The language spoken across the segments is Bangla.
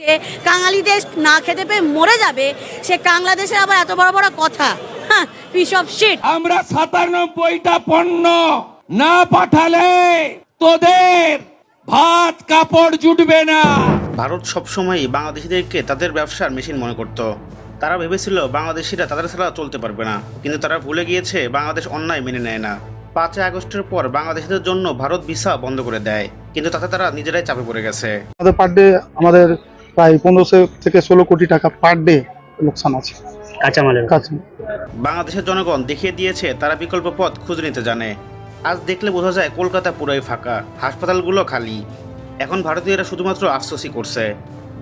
যে কাঙালি দেশ না খেতে পেয়ে মরে যাবে সে বাংলাদেশের আবার এত বড় বড় কথা। হ্যাঁ পিস অফ শিট আমরা সাতানব্বইটা পণ্য না পাঠালে তোদের ভাত কাপড় জুটবে না। ভারত সবসময় বাংলাদেশিদেরকে তাদের ব্যবসার মেশিন মনে করত। তারা ভেবেছিল বাংলাদেশিরা তাদের ছাড়া চলতে পারবে না। কিন্তু তারা ভুলে গিয়েছে বাংলাদেশ অন্যায় মেনে নেয় না। পাঁচই আগস্টের পর বাংলাদেশিদের জন্য ভারত ভিসা বন্ধ করে দেয়। কিন্তু তাতে তারা নিজেরাই চাপে পড়ে গেছে। আমাদের পার ডে আমাদের প্রায় পনেরোশো থেকে ষোলো কোটি টাকা পার ডে লোকসান আছে। কাঁচামালের কাছে বাংলাদেশের জনগণ দেখিয়ে দিয়েছে তারা বিকল্প পথ খুঁজে নিতে জানে। আজ দেখলে বোঝা যায় কলকাতা পুরোই ফাঁকা হাসপাতালগুলো খালি। এখন ভারতীয়রা শুধুমাত্র আফসোসই করছে।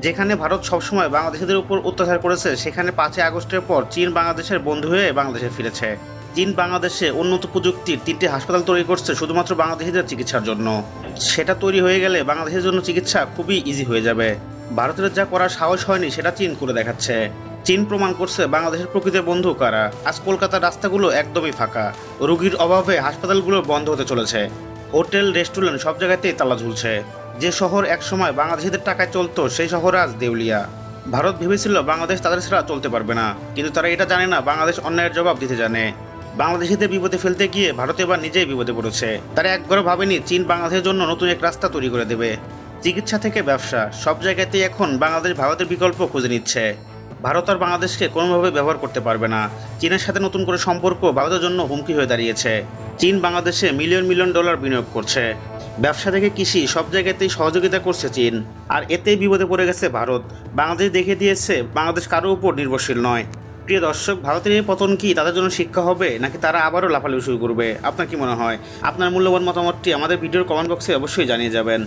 যেখানে ভারত সবসময় বাংলাদেশিদের উপর অত্যাচার করেছে সেখানে পাঁচই আগস্টের পর চীন বাংলাদেশের বন্ধু হয়ে বাংলাদেশে ফিরেছে। চীন বাংলাদেশে উন্নত প্রযুক্তির তিনটি হাসপাতাল তৈরি করছে শুধুমাত্র বাংলাদেশিদের চিকিৎসার জন্য। সেটা তৈরি হয়ে গেলে বাংলাদেশের জন্য চিকিৎসা খুবই ইজি হয়ে যাবে। ভারতের যা করার সাহস হয়নি, সেটা চীন করে দেখাচ্ছে। চীন প্রমাণ করছে বাংলাদেশের প্রকৃতির বন্ধু কারা। আজ কলকাতার রাস্তাগুলো একদমই ফাঁকা। রোগীর অভাবে হাসপাতালগুলো বন্ধ হতে চলেছে। হোটেল, রেস্টুরেন্ট সব জায়গাতেই তালা ঝুলছে। যে শহর একসময় বাংলাদেশিদের টাকায় চলতো, সেই শহর আজ দেউলিয়া। ভারত ভেবেছিল বাংলাদেশ তাদের ছাড়া চলতে পারবে না। কিন্তু তারা এটা জানে না, বাংলাদেশ অন্যায়ের জবাব দিতে জানে। বাংলাদেশিদের বিপদে ফেলতে গিয়ে ভারত এবার নিজেই বিপদে পড়েছে। তারা একবারও ভাবেনি চীন বাংলাদেশের জন্য নতুন এক রাস্তা তৈরি করে দেবে। চিকিৎসা থেকে ব্যবসা, সব জায়গাতেই এখন বাংলাদেশ ভারতের বিকল্প খুঁজে নিচ্ছে। ভারত আর বাংলাদেশকে কোনোভাবে ব্যবহার করতে পারবে না। চীনের সাথে নতুন করে সম্পর্ক ভারতের জন্য হুমকি হয়ে দাঁড়িয়েছে। চীন বাংলাদেশে মিলিয়ন মিলিয়ন ডলার বিনিয়োগ করছে। ব্যবসা থেকে কৃষি, সব জায়গাতেই সহযোগিতা করছে চীন। আর এতেই বিপদে পড়ে গেছে ভারত। বাংলাদেশ দেখে দিয়েছে, বাংলাদেশ কারও উপর নির্ভরশীল নয়। প্রিয় দর্শক, ভারতের এই পতন কি তাদের জন্য শিক্ষা হবে, নাকি তারা আবারও লাফালাফি শুরু করবে? আপনার কি মনে হয়? আপনার মূল্যবান মতামতটি আমাদের ভিডিওর কমেন্ট বক্সে অবশ্যই জানিয়ে যাবেন।